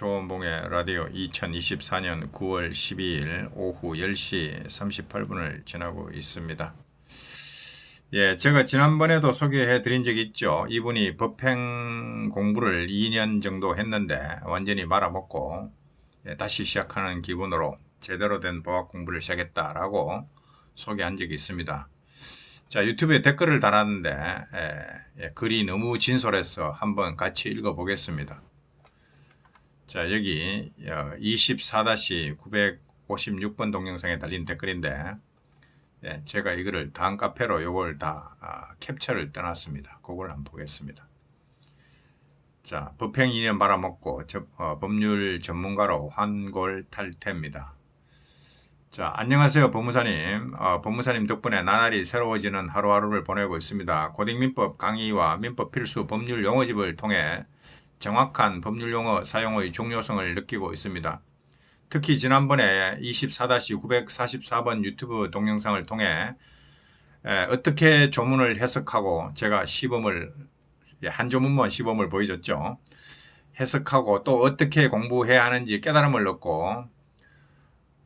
조원봉의 라디오 2024년 9월 12일 오후 10시 38분을 지나고 있습니다. 예, 제가 지난번에도 소개해 드린 적이 있죠. 이분이 법행 공부를 2년 정도 했는데 완전히 말아먹고 예, 다시 시작하는 기분으로 제대로 된 법학 공부를 시작했다라고 소개한 적이 있습니다. 자, 유튜브에 댓글을 달았는데 예, 예, 글이 너무 진솔해서 한번 같이 읽어보겠습니다. 자, 여기 24-956번 동영상에 달린 댓글인데 예, 제가 이거를 다음 카페로 요걸 다 아, 캡처를 떠났습니다. 그걸 한번 보겠습니다. 자, 법행 2년 말아먹고 저, 어, 법률 전문가로 환골 탈퇴입니다. 자, 안녕하세요, 법무사님. 어, 법무사님 덕분에 나날이 새로워지는 하루하루를 보내고 있습니다. 고등민법 강의와 민법 필수 법률 용어집을 통해 정확한 법률 용어 사용의 중요성을 느끼고 있습니다. 특히 지난번에 24-944번 유튜브 동영상을 통해 에, 어떻게 조문을 해석하고 제가 시범을 예, 한 조문만 시범을 보여줬죠. 해석하고 또 어떻게 공부해야 하는지 깨달음을 얻고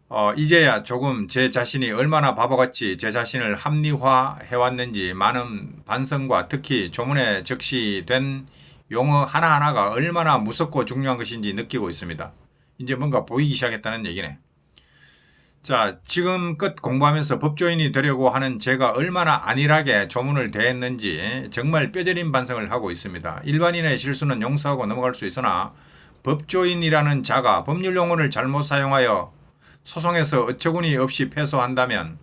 어, 이제야 조금 제 자신이 얼마나 바보같이 제 자신을 합리화해 왔는지 많은 반성과 특히 조문에 적시된 용어 하나하나가 얼마나 무섭고 중요한 것인지 느끼고 있습니다. 이제 뭔가 보이기 시작했다는 얘기네. 자, 지금껏 공부하면서 법조인이 되려고 하는 제가 얼마나 안일하게 조문을 대했는지 정말 뼈저린 반성을 하고 있습니다. 일반인의 실수는 용서하고 넘어갈 수 있으나 법조인이라는 자가 법률 용어를 잘못 사용하여 소송에서 어처구니 없이 패소한다면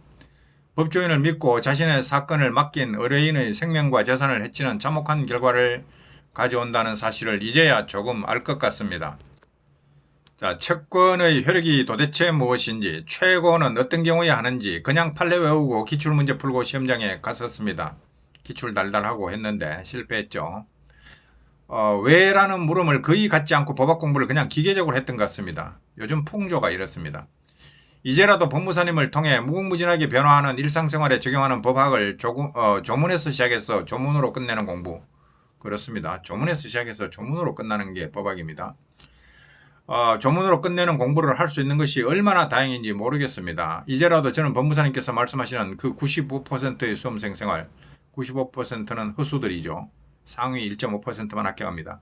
법조인을 믿고 자신의 사건을 맡긴 의뢰인의 생명과 재산을 해치는 참혹한 결과를 가져온다는 사실을 이제야 조금 알 것 같습니다. 자, 채권의 효력이 도대체 무엇인지, 최고는 어떤 경우에 하는지 그냥 판례 외우고 기출문제 풀고 시험장에 갔었습니다. 기출 달달하고 했는데 실패했죠. 어, 왜라는 물음을 거의 갖지 않고 법학 공부를 그냥 기계적으로 했던 것 같습니다. 요즘 풍조가 이렇습니다. 이제라도 법무사님을 통해 무궁무진하게 변화하는 일상생활에 적용하는 법학을 조금, 어, 조문에서 시작해서 조문으로 끝내는 공부. 그렇습니다. 조문에서 시작해서 조문으로 끝나는 게 법학입니다. 어, 조문으로 끝내는 공부를 할 수 있는 것이 얼마나 다행인지 모르겠습니다. 이제라도 저는 법무사님께서 말씀하시는 그 95%의 수험생 생활, 95%는 허수들이죠. 상위 1.5%만 합격합니다.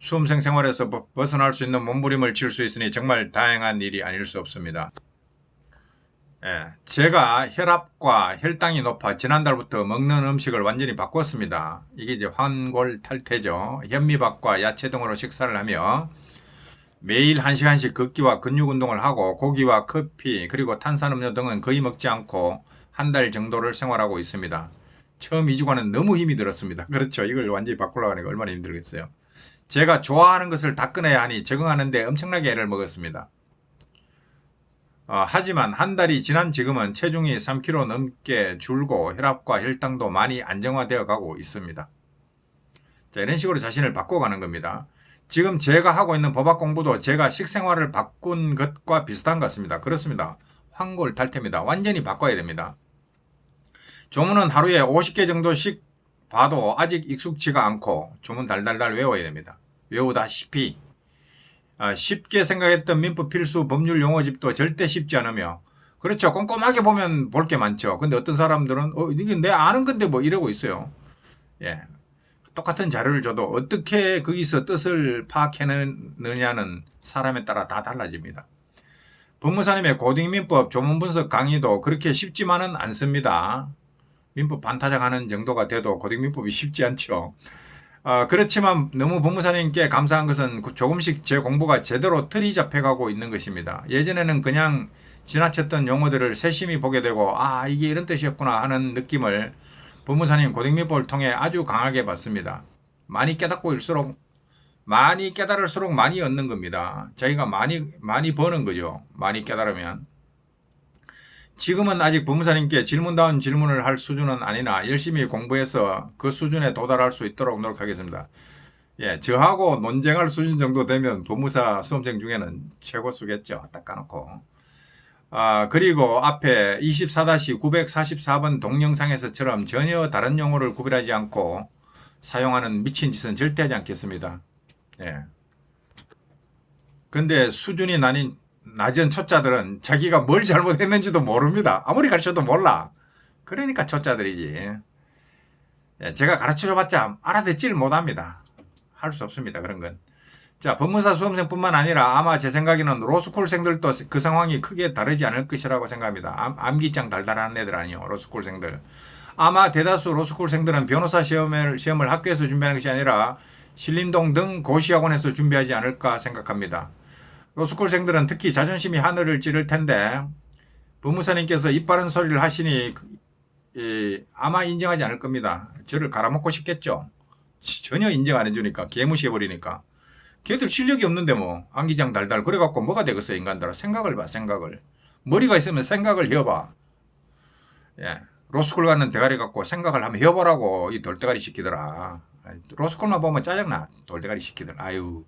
수험생 생활에서 벗- 벗어날 수 있는 몸부림을 칠 수 있으니 정말 다행한 일이 아닐 수 없습니다. 예, 제가 혈압과 혈당이 높아 지난달부터 먹는 음식을 완전히 바꿨습니다. 이게 이제 환골 탈퇴죠. 현미밥과 야채 등으로 식사를 하며 매일 1시간씩 걷기와 근육 운동을 하고 고기와 커피 그리고 탄산음료 등은 거의 먹지 않고 한 달 정도를 생활하고 있습니다. 처음 2주간은 너무 힘이 들었습니다. 그렇죠. 이걸 완전히 바꾸려고 하니까 얼마나 힘들겠어요. 제가 좋아하는 것을 다 끊어야 하니 적응하는데 엄청나게 애를 먹었습니다. 어, 하지만 한 달이 지난 지금은 체중이 3kg 넘게 줄고 혈압과 혈당도 많이 안정화되어 가고 있습니다. 자, 이런 식으로 자신을 바꿔가는 겁니다. 지금 제가 하고 있는 법학 공부도 제가 식생활을 바꾼 것과 비슷한 것 같습니다. 그렇습니다. 황골 탈퇴입니다. 완전히 바꿔야 됩니다. 조문은 하루에 50개 정도씩 봐도 아직 익숙치가 않고 조문 달달달 외워야 됩니다. 외우다시피 아, 쉽게 생각했던 민법 필수 법률 용어집도 절대 쉽지 않으며 그렇죠. 꼼꼼하게 보면 볼 게 많죠. 근데 어떤 사람들은 어, 이게 내 아는 건데 뭐 이러고 있어요. 예. 똑같은 자료를 줘도 어떻게 거기서 뜻을 파악해내느냐는 사람에 따라 다 달라집니다. 법무사님의 고등민법 조문 분석 강의도 그렇게 쉽지만은 않습니다. 민법 반타작 하는 정도가 돼도 고등민법이 쉽지 않죠. 어, 그렇지만 너무 법무사님께 감사한 것은 그 조금씩 제 공부가 제대로 틀이 잡혀가고 있는 것입니다. 예전에는 그냥 지나쳤던 용어들을 세심히 보게 되고 아 이게 이런 뜻이었구나 하는 느낌을 법무사님 고등민법을 통해 아주 강하게 받습니다. 많이 깨닫고 일수록 많이 깨달을수록 많이 얻는 겁니다. 저희가 많이 많이 버는 거죠. 많이 깨달으면 지금은 아직 법무사님께 질문다운 질문을 할 수준은 아니나 열심히 공부해서 그 수준에 도달할 수 있도록 노력하겠습니다. 예, 저하고 논쟁할 수준 정도 되면 법무사 수험생 중에는 최고수겠죠. 딱 까놓고. 아, 그리고 앞에 24-944번 동영상에서처럼 전혀 다른 용어를 구별하지 않고 사용하는 미친 짓은 절대 하지 않겠습니다. 예. 근데 수준이 나닌 낮은 초짜들은 자기가 뭘 잘못했는지도 모릅니다. 아무리 가르쳐도 몰라. 그러니까 초짜들이지. 예, 제가 가르쳐줘봤자 알아듣지를 못합니다. 할 수 없습니다. 그런 건. 자, 법무사 수험생뿐만 아니라 아마 제 생각에는 로스쿨생들도 그 상황이 크게 다르지 않을 것이라고 생각합니다. 암, 암기장 달달한 애들 아니요. 로스쿨생들. 아마 대다수 로스쿨생들은 변호사 시험을, 시험을 학교에서 준비하는 것이 아니라 신림동 등 고시학원에서 준비하지 않을까 생각합니다. 로스쿨생들은 특히 자존심이 하늘을 찌를 텐데 법무사님께서 입 바른 소리를 하시니 그- 이, 아마 인정하지 않을 겁니다. 저를 갈아먹고 싶겠죠. 전혀 인정 안 해주니까 개무시해버리니까. 걔들 실력이 없는데 뭐 안기장 달달 그래갖고 뭐가 되겠어 인간들아. 생각을 봐 생각을. 머리가 있으면 생각을 해봐. 예 로스쿨 갔는 대가리 갖고 생각을 한번 해보라고 이 돌대가리 시키더라. 로스쿨만 보면 짜증나. 돌대가리 시키더라. 아유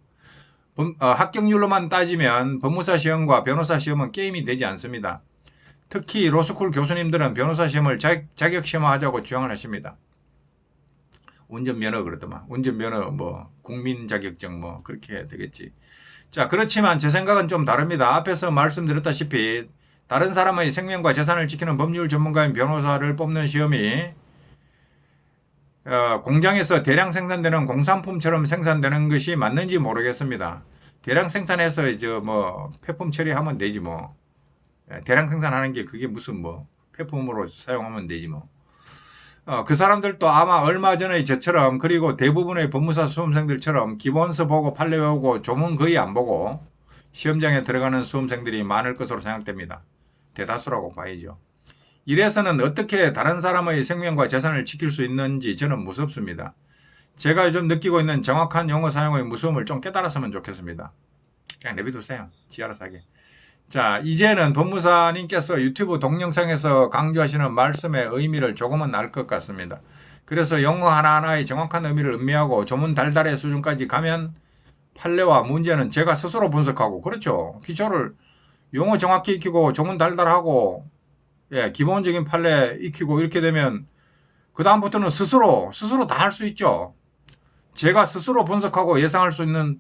법- 어, 합격률로만 따지면 법무사 시험과 변호사 시험은 게임이 되지 않습니다 특히 로스쿨 교수님들은 변호사 시험을 자, 자격 시험화하자고 주장을 하십니다 운전면허 그러더만 운전면허 뭐 국민 자격증 뭐 그렇게 해야 되겠지. 자 그렇지만 제 생각은 좀 다릅니다. 앞에서 말씀드렸다시피 다른 사람의 생명과 재산을 지키는 법률 전문가인 변호사를 뽑는 시험이 어, 공장에서 대량 생산되는 공산품처럼 생산되는 것이 맞는지 모르겠습니다. 대량 생산해서 이제 뭐 폐품 처리하면 되지 뭐 예, 대량 생산하는 게 그게 무슨 뭐 폐품으로 사용하면 되지 뭐. 어, 그 사람들도 아마 얼마 전에 저처럼 그리고 대부분의 법무사 수험생들처럼 기본서 보고 판례 외우고 조문 거의 안 보고 시험장에 들어가는 수험생들이 많을 것으로 생각됩니다. 대다수라고 봐야죠. 이래서는 어떻게 다른 사람의 생명과 재산을 지킬 수 있는지 저는 무섭습니다. 제가 요즘 느끼고 있는 정확한 용어 사용의 무서움을 좀 깨달았으면 좋겠습니다. 그냥 내비두세요. 지 알아서 하게. 자, 이제는 법무사님께서 유튜브 동영상에서 강조하시는 말씀의 의미를 조금은 알 것 같습니다. 그래서 영어 하나하나의 정확한 의미를 음미하고 조문 달달의 수준까지 가면 판례와 문제는 제가 스스로 분석하고 그렇죠. 기초를 용어 정확히 익히고 조문 달달하고 예, 기본적인 판례 익히고 이렇게 되면 그 다음부터는 스스로 스스로 다 할 수 있죠. 제가 스스로 분석하고 예상할 수 있는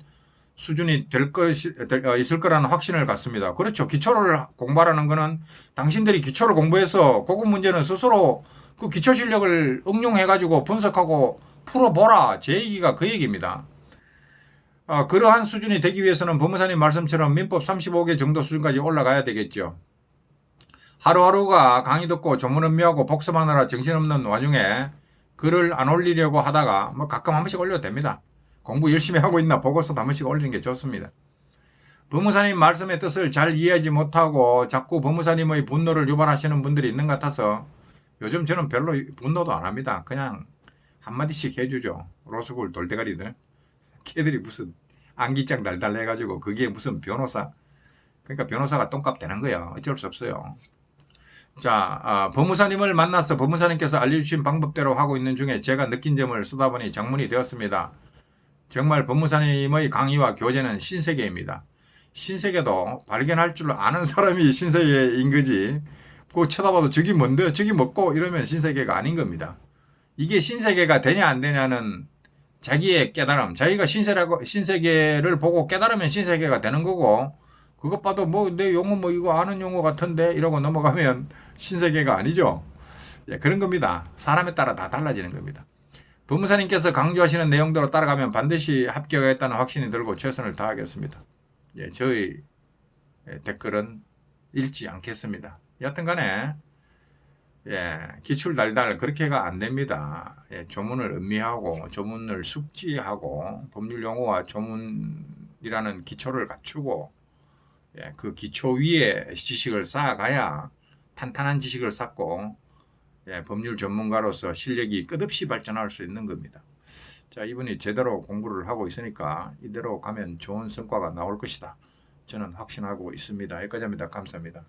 수준이 될 것이 될- 어, 있을 거라는 확신을 갖습니다. 그렇죠. 기초를 공부하라는 거는 당신들이 기초를 공부해서 고급 문제는 스스로 그 기초 실력을 응용해 가지고 분석하고 풀어보라. 제 얘기가 그 얘기입니다. 아, 그러한 수준이 되기 위해서는 법무사님 말씀처럼 민법 35개 정도 수준까지 올라가야 되겠죠. 하루하루가 강의 듣고 조문 음미하고 복습하느라 정신없는 와중에 글을 안 올리려고 하다가 뭐 가끔 한 번씩 올려도 됩니다. 공부 열심히 하고 있나 보고서도 한 번씩 올리는 게 좋습니다. 법무사님 말씀의 뜻을 잘 이해하지 못하고 자꾸 법무사님의 분노를 유발하시는 분들이 있는 것 같아서 요즘 저는 별로 분노도 안 합니다. 그냥 한마디씩 해주죠. 로스쿨 돌대가리들. 걔들이 무슨 안기장 달달 해가지고 그게 무슨 변호사. 그러니까 변호사가 똥값 되는 거야. 어쩔 수 없어요. 자, 아, 법무사님을 만나서 법무사님께서 알려주신 방법대로 하고 있는 중에 제가 느낀 점을 쓰다 보니 장문이 되었습니다. 정말 법무사님의 강의와 교재는 신세계입니다. 신세계도 발견할 줄 아는 사람이 신세계인 거지. 그거 쳐다봐도 저기 뭔데? 저기 먹고 이러면 신세계가 아닌 겁니다. 이게 신세계가 되냐 안 되냐는 자기의 깨달음, 자기가 신세라고 신세계를 보고 깨달으면 신세계가 되는 거고 그것 봐도 뭐 내 용어 뭐 이거 아는 용어 같은데 이러고 넘어가면 신세계가 아니죠. 예, 그런 겁니다. 사람에 따라 다 달라지는 겁니다. 법무사님께서 강조하시는 내용대로 따라가면 반드시 합격하겠다는 확신이 들고 최선을 다하겠습니다. 예, 저희 예, 댓글은 읽지 않겠습니다. 여튼 간에 예, 기출 달달 그렇게가 안 됩니다. 예, 조문을 음미하고 조문을 숙지하고 법률 용어와 조문이라는 기초를 갖추고 예, 그 기초 위에 지식을 쌓아가야 탄탄한 지식을 쌓고 예, 법률 전문가로서 실력이 끝없이 발전할 수 있는 겁니다. 자, 이분이 제대로 공부를 하고 있으니까 이대로 가면 좋은 성과가 나올 것이다. 저는 확신하고 있습니다. 여기까지입니다. 감사합니다.